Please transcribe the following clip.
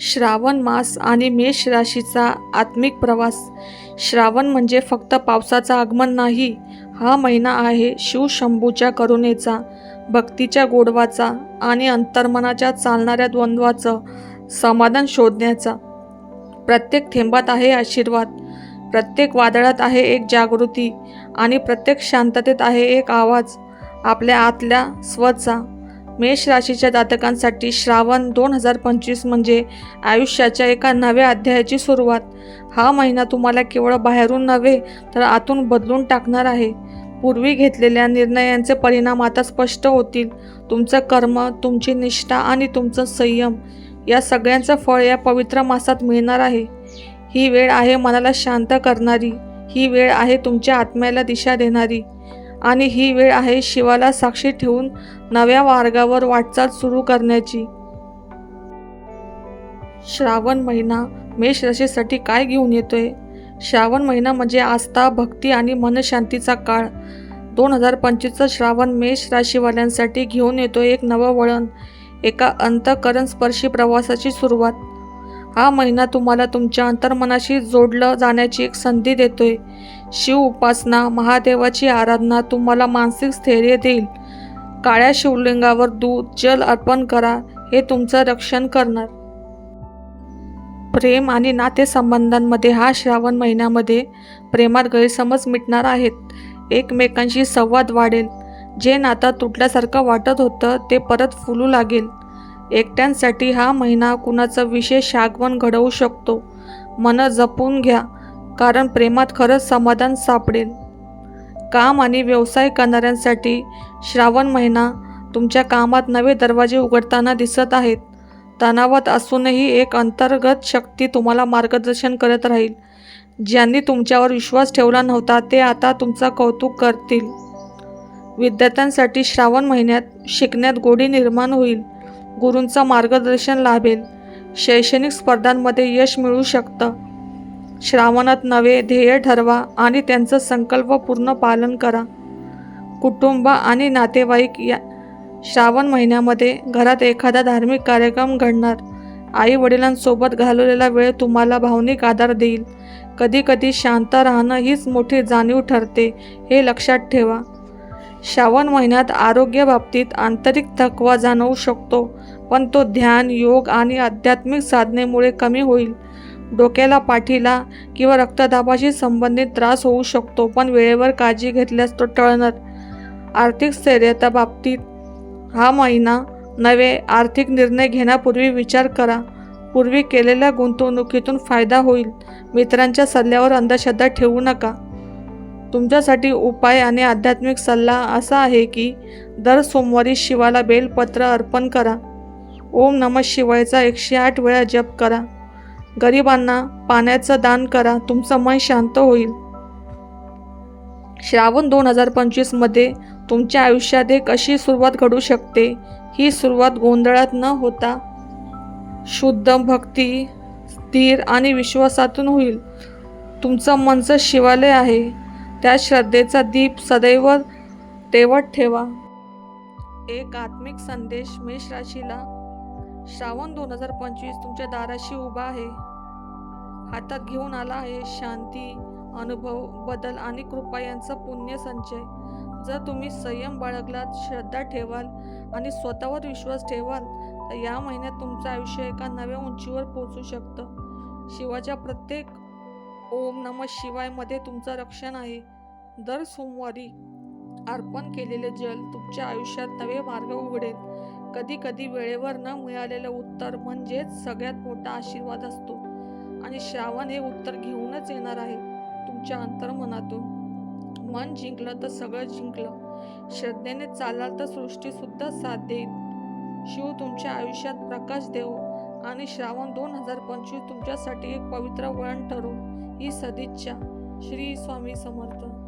श्रावण मास आणि मेष राशीचा आत्मिक प्रवास. श्रावण म्हणजे फक्त पावसाचं आगमन नाही हा महिना आहे शिवशंभूच्या करुणेचा भक्तीच्या गोडवाचा आणि अंतर्मनाच्या चालणाऱ्या द्वंद्वाचं समाधान शोधण्याचा. प्रत्येक थेंबात आहे आशीर्वाद प्रत्येक वादळात आहे एक जागृती आणि प्रत्येक शांततेत आहे एक आवाज आपल्या आतल्या स्वचा मेष राशीच्या जातकांसाठी श्रावण दोन हजार पंचवीस म्हणजे आयुष्याच्या एका नव्या अध्यायाची सुरुवात. हा महिना तुम्हाला केवळ बाहेरून नव्हे तर आतून बदलून टाकणार आहे. पूर्वी घेतलेल्या निर्णयांचे परिणाम आता स्पष्ट होतील. तुमचं कर्म तुमची निष्ठा आणि तुमचं संयम या सगळ्यांचं फळ या पवित्र मासात मिळणार आहे. ही वेळ आहे मनाला शांत करणारी. ही वेळ आहे तुमच्या आत्म्याला दिशा देणारी. आणि ही वेळ आहे शिवाला साक्षी ठेवून नव्या मार्गावर वाटचाल सुरू करण्याची. श्रावण महिना मेष राशीसाठी काय घेऊन येतोय? श्रावण महिना म्हणजे आस्था भक्ती आणि मनशांतीचा काळ. दोन हजार पंचवीसचा श्रावण मेष राशीवाल्यांसाठी घेऊन येतो एक नवं वळण. एका अंतकरणस्पर्शी प्रवासाची सुरुवात. हा महिना तुम्हाला तुमच्या अंतर्मनाशी जोडलं जाण्याची एक संधी देतोय. शिव उपासना महादेवाची आराधना तुम्हाला मानसिक स्थैर्य देईल. काळ्या शिवलिंगावर दूध जल अर्पण करा हे तुमचं रक्षण करणार. प्रेम आणि नातेसंबंधांमध्ये हा श्रावण महिन्यामध्ये प्रेमात गैरसमज मिटणार आहेत. एकमेकांशी संवाद वाढेल. जे नातं तुटल्यासारखं वाटत होतं ते परत फुलू लागेल. एकट्यांसाठी हा महिना कुणाचं विशेष आगमन घडवू शकतो? मन जपून घ्या कारण प्रेमात खरंच समाधान सापडेल. काम आणि व्यवसाय करणाऱ्यांसाठी श्रावण महिना तुमच्या कामात नवे दरवाजे उघडताना दिसत आहेत. तणावात असूनही एक अंतर्गत शक्ती तुम्हाला मार्गदर्शन करत राहील. ज्यांनी तुमच्यावर विश्वास ठेवला नव्हता ते आता तुमचं कौतुक करतील. विद्यार्थ्यांसाठी श्रावण महिन्यात शिकण्यात गोडी निर्माण होईल. गुरूंचं मार्गदर्शन लाभेल. शैक्षणिक स्पर्धांमध्ये यश मिळू शकतं. श्रावणात नवे ध्येय ठरवा आणि त्यांचं संकल्पपूर्ण पालन करा. कुटुंब आणि नातेवाईक या श्रावण महिन्यामध्ये घरात एखादा धार्मिक कार्यक्रम घडणार. आई वडिलांसोबत घालवलेला वेळ तुम्हाला भावनिक आधार देईल. कधीकधी शांत राहणं हीच मोठी जाणीव ठरते हे लक्षात ठेवा. श्रावण महिन्यात आरोग्याबाबतीत आंतरिक थकवा जाणवू शकतो. पण तो ध्यान योग आणि आध्यात्मिक साधनेमुळे कमी होईल. डोक्याला पाठीला किंवा रक्तदाबाशी संबंधित त्रास होऊ शकतो पण वेळेवर काळजी घेतल्यास तो टळणार. आर्थिक स्थैर्यता बाबतीत हा महिना नवे आर्थिक निर्णय घेण्यापूर्वी विचार करा. पूर्वी केलेल्या गुंतवणुकीतून फायदा होईल. मित्रांच्या सल्ल्यावर अंधश्रद्धा ठेवू नका. तुमच्यासाठी उपाय आणि आध्यात्मिक सल्ला असा आहे की दर सोमवारी शिवाला बेलपत्र अर्पण करा. ओम नम शिवायचा एकशे आठ वेळा जप करा. गरिबांना पाण्याचं दान करा. तुमचं मन शांत होईल. श्रावण दोन हजार पंचवीसमध्ये तुमच्या आयुष्यात एक अशी सुरुवात घडू शकते. ही सुरुवात गोंधळात न होता शुद्ध भक्ती स्थिर आणि विश्वासातून होईल. तुमचं मनचं शिवालय आहे. त्या श्रद्धेचा दीप सदैव तेवत ठेवा. एक आत्मिक संदेश मेष राशीला श्रावण दोन हजार पंचवीस तुमच्या दाराशी उभा आहे. हातात घेऊन आला आहे शांती अनुभव बदल आणि कृपा यांचा पुण्य संचय. जर तुम्ही संयम बाळगलात श्रद्धा ठेवाल आणि स्वतःवर विश्वास ठेवाल तर या महिन्यात तुमचं आयुष्य एका नव्या उंचीवर पोहोचू शकतं. शिवाच्या प्रत्येक ओम नम शिवायमध्ये तुमचं रक्षण आहे. दर सोमवारी अर्पण केलेले जल तुमच्या आयुष्यात नवे मार्ग उघडेल. कधी कधी वेळेवर न मिळालेलं उत्तर म्हणजेच सगळ्यात मोठा आशीर्वाद असतो. आणि श्रावण हे उत्तर घेऊनच येणार आहे तुमच्या अंतर्मनातून. मन जिंकलं तर सगळं जिंकलं. श्रद्धेने चालाल तर सृष्टीसुद्धा साथ देईल. शिव तुमच्या आयुष्यात प्रकाश देऊ आणि श्रावण दोन हजार पंचवीस तुमच्यासाठी एक पवित्र वळण ठरो ही सदिच्छा. श्री स्वामी समर्थ.